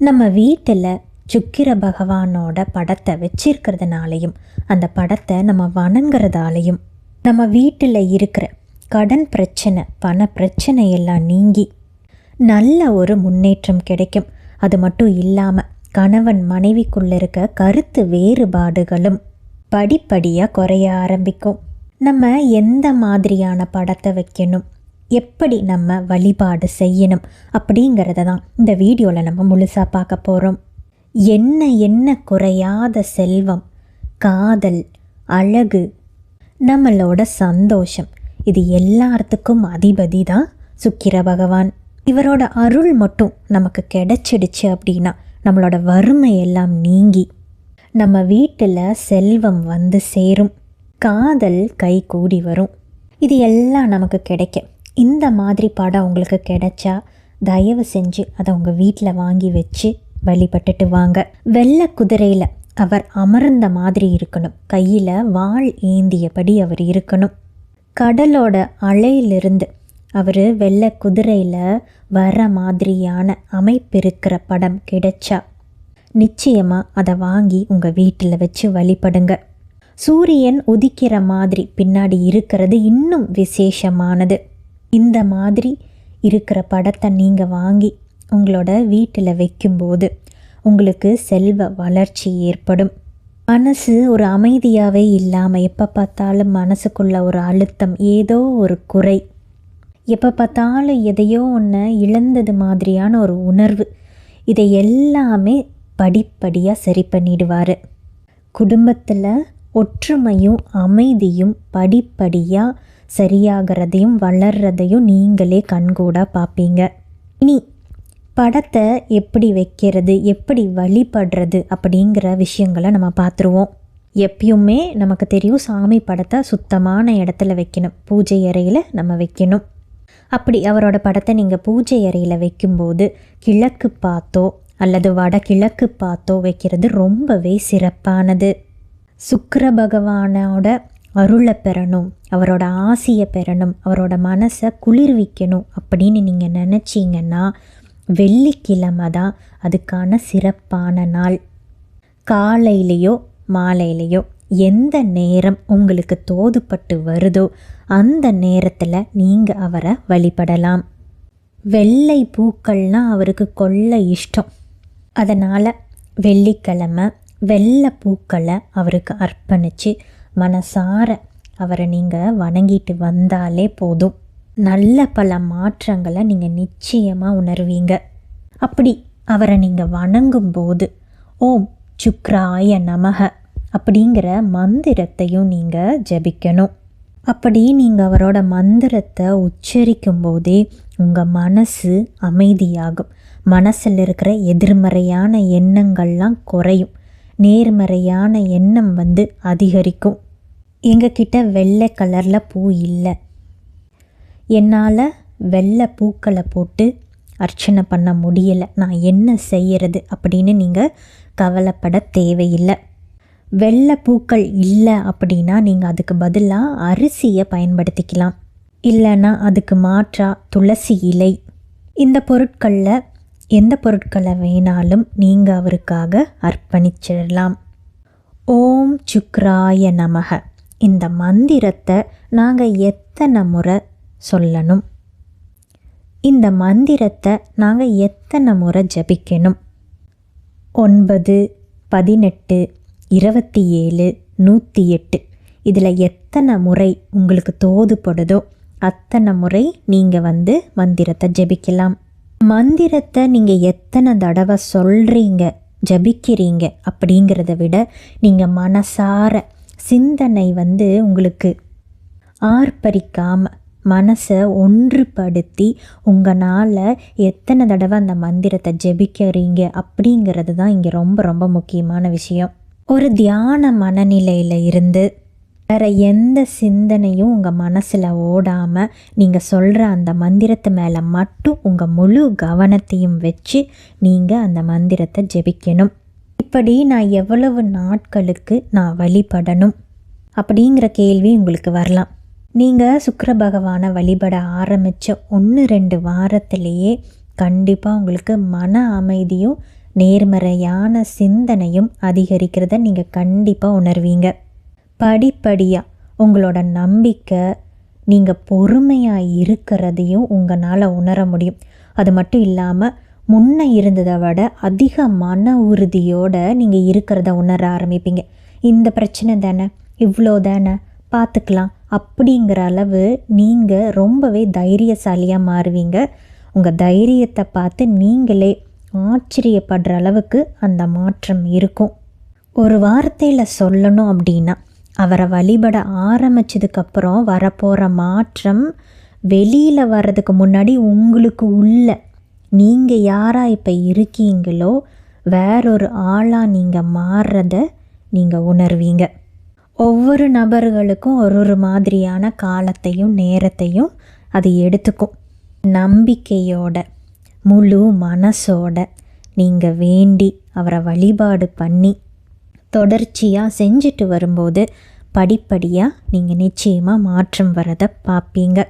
நம்ம வீட்டில் சுக்கிர பகவானோட படத்தை வச்சிருக்கிறதுனாலையும் அந்த படத்தை நம்ம வணங்குறதாலையும் நம்ம வீட்டில் இருக்கிற கடன் பிரச்சனை பண பிரச்சனை எல்லாம் நீங்கி நல்ல ஒரு முன்னேற்றம் கிடைக்கும். அது மட்டும் இல்லாமல் கணவன் மனைவிக்குள்ளே இருக்க கருத்து வேறுபாடுகளும் படிப்படியாக குறைய ஆரம்பிக்கும். நம்ம எந்த மாதிரியான படத்தை வைக்கணும்? எப்படி நம்ம வழிபாடு செய்யணும் அப்படிங்கிறத தான் இந்த வீடியோவில் நம்ம முழுசாக பார்க்க போகிறோம் என்ன என்ன குறையாத செல்வம் காதல் அழகு நம்மளோட சந்தோஷம் இது எல்லாத்துக்கும் அதிபதி தான் சுக்கிர பகவான். இவரோட அருள் மட்டும் நமக்கு கிடைச்சிடுச்சு அப்படின்னா நம்மளோட வறுமை எல்லாம் நீங்கி நம்ம வீட்டில் செல்வம் வந்து சேரும். காதல் கை கூடி வரும். இது எல்லாம் நமக்கு கிடைக்கும். இந்த மாதிரி படம் உங்களுக்கு கிடைச்சா தயவு செஞ்சு அதை உங்கள் வீட்டில் வாங்கி வச்சு வழிபட்டுட்டு வாங்க. வெள்ளை குதிரையில் அவர் அமர்ந்த மாதிரி இருக்கணும். கையில் வாள் ஏந்தியபடி அவர் இருக்கணும். கடலோட அலையிலிருந்து அவர் வெள்ளை குதிரையில் வர மாதிரியான அமைப்பு இருக்கிற படம் கிடைச்சா நிச்சயமாக அதை வாங்கி உங்கள் வீட்டில் வச்சு வழிபடுங்க. சூரியன் உதிக்கிற மாதிரி பின்னாடி இருக்கிறது இன்னும் விசேஷமானது. இந்த மாதிரி இருக்கிற படத்தை நீங்கள் வாங்கி உங்களோட வீட்டில் வைக்கும்போது உங்களுக்கு செல்வ வளர்ச்சி ஏற்படும். மனசு ஒரு அமைதியாகவே இல்லாமல் எப்போ பார்த்தாலும் மனசுக்குள்ள ஒரு அழுத்தம் ஏதோ ஒரு குறை. எப்போ பார்த்தாலும் எதையோ ஒன்று இழந்தது மாதிரியான ஒரு உணர்வு. இதை எல்லாமே படிப்படியாக சரி பண்ணிடுவார். குடும்பத்தில் ஒற்றுமையும் அமைதியும் படிப்படியாக சரியாகிறதையும் வளர்றதையும் நீங்களே கண்கூடாக பார்ப்பீங்க இனி படத்தை எப்படி வைக்கிறது எப்படி வழிபடுறது அப்படிங்கிற விஷயங்களை நம்ம பார்த்துருவோம் எப்பயுமே நமக்கு தெரியும் சாமி படத்தை சுத்தமான இடத்துல வைக்கணும். பூஜை அறையில் நம்ம வைக்கணும். அப்படி அவரோட படத்தை நீங்கள் பூஜை அறையில் வைக்கும்போது கிழக்கு பார்த்தோ அல்லது வடகிழக்கு பார்த்தோ வைக்கிறது ரொம்பவே சிறப்பானது. சுக்கர பகவானோட அருளை பெறணும் அவரோட ஆசையை பெறணும் அவரோட மனசை குளிர்விக்கணும் அப்படின்னு நீங்கள் நினச்சிங்கன்னா வெள்ளிக்கிழமை தான் அதுக்கான சிறப்பான நாள். காலையிலையோ மாலையிலையோ எந்த நேரம் உங்களுக்கு தோதுப்பட்டு வருதோ அந்த நேரத்தில் நீங்கள் அவரை வழிபடலாம். வெள்ளை பூக்கள்னால் அவருக்கு கொள்ள இஷ்டம். அதனால் வெள்ளிக்கிழமை வெள்ளை பூக்களை அவருக்கு அர்ப்பணித்து மனசார அவரை நீங்கள் வணங்கிட்டு வந்தாலே போதும். நல்ல பல மாற்றங்களை நீங்கள் நிச்சயமாக உணர்வீங்க. அப்படி அவரை நீங்கள் வணங்கும் போது ஓம் சுக்ராய நமக அப்படிங்கிற மந்திரத்தையும் நீங்கள் ஜபிக்கணும். அப்படி நீங்கள் அவரோட மந்திரத்தை உச்சரிக்கும் போதே உங்கள் மனசு அமைதியாகும். மனசில் இருக்கிற எதிர்மறையான எண்ணங்கள்லாம் குறையும். நேர்மறையான எண்ணம் வந்து அதிகரிக்கும். எங்ககிட்ட வெள்ளை கலரில் பூ இல்லை. என்னால் வெள்ளை பூக்களை போட்டு அர்ச்சனை பண்ண முடியலை. நான் என்ன செய்கிறது அப்படின்னு நீங்கள் கவலைப்பட தேவையில்லை. வெள்ளை பூக்கள் இல்லை அப்படின்னா நீங்கள் அதுக்கு பதிலாக அரிசியை பயன்படுத்திக்கலாம். இல்லைன்னா அதுக்கு மாற்றா துளசி இலை. இந்த பொருட்களில் எந்த பொருட்களை வேணாலும் நீங்கள் அவருக்காக அர்ப்பணிச்சிடலாம். ஓம் சுக்ராய நமக. இந்த மந்திரத்தை நாங்கள் எத்தனை முறை சொல்லணும்? இந்த மந்திரத்தை நாங்கள் எத்தனை முறை ஜபிக்கணும்? ஒன்பது பதினெட்டு இருபத்தி ஏழு நூற்றி எட்டு இதில் எத்தனை முறை உங்களுக்கு தோதுப்படுதோ அத்தனை முறை நீங்கள் வந்து மந்திரத்தை ஜபிக்கலாம். மந்திரத்தை நீங்கள் எத்தனை தடவை சொல்கிறீங்க ஜபிக்கிறீங்க அப்படிங்கிறத விட நீங்கள் மனசார சிந்தனை வந்து உங்களுக்கு ஆர்ப்பரிக்காமல் மனசை ஒன்றுபடுத்தி உங்களால் எத்தனை தடவை அந்த மந்திரத்தை ஜெபிக்கிறீங்க அப்படிங்கிறது தான் இங்கே ரொம்ப ரொம்ப முக்கியமான விஷயம். ஒரு தியான மனநிலையில் இருந்து வேறு எந்த சிந்தனையும் உங்கள் மனசில் ஓடாமல் நீங்கள் சொல்கிற அந்த மந்திரத்து மேலே மட்டும் உங்கள் முழு கவனத்தையும் வச்சு நீங்கள் அந்த மந்திரத்தை ஜெபிக்கணும். இப்படி நான் எவ்வளவு நாட்களுக்கு நான் வழிபடணும் அப்படிங்கிற கேள்வி உங்களுக்கு வரலாம். நீங்கள் சுக்கர பகவானை வழிபட ஆரம்பித்த ஒன்று ரெண்டு வாரத்திலேயே கண்டிப்பாக உங்களுக்கு மன அமைதியும் நேர்மறையான சிந்தனையும் அதிகரிக்கிறத நீங்கள் கண்டிப்பாக உணர்வீங்க. படிப்படியாக உங்களோட நம்பிக்கை நீங்கள் பொறுமையாக இருக்கிறதையும் உங்களால் உணர முடியும். அது மட்டும் இல்லாமல் முன்ன இருந்ததை விட அதிக மன உறுதியோடு நீங்கள் இருக்கிறத உணர ஆரம்பிப்பீங்க. இந்த பிரச்சனை தானே? இவ்வளோ தானே? பார்த்துக்கலாம் அப்படிங்கிற அளவு நீங்கள் ரொம்பவே தைரியசாலியாக மாறுவீங்க. உங்கள் தைரியத்தை பார்த்து நீங்களே ஆச்சரியப்படுற அளவுக்கு அந்த மாற்றம் இருக்கும். ஒரு வார்த்தையில் சொல்லணும் அப்படின்னா அவரை வழிபட ஆரம்பிச்சதுக்கப்புறம் வரப்போகிற மாற்றம் வெளியில் வர்றதுக்கு முன்னாடி உங்களுக்கு உள்ள நீங்கள் யாராக இப்போ இருக்கீங்களோ வேறொரு ஆளாக நீங்கள் மாறுறத நீங்கள் உணர்வீங்க. ஒவ்வொரு நபர்களுக்கும் ஒரு ஒரு மாதிரியான காலத்தையும் நேரத்தையும் அது எடுத்துக்கும். நம்பிக்கையோட முழு மனசோட நீங்கள் வேண்டி அவரை வழிபாடு பண்ணி தொடர்ச்சியாக செஞ்சுட்டு வரும்போது படிப்படியாக நீங்கள் நிச்சயமாக மாற்றம் வரதை பார்ப்பீங்க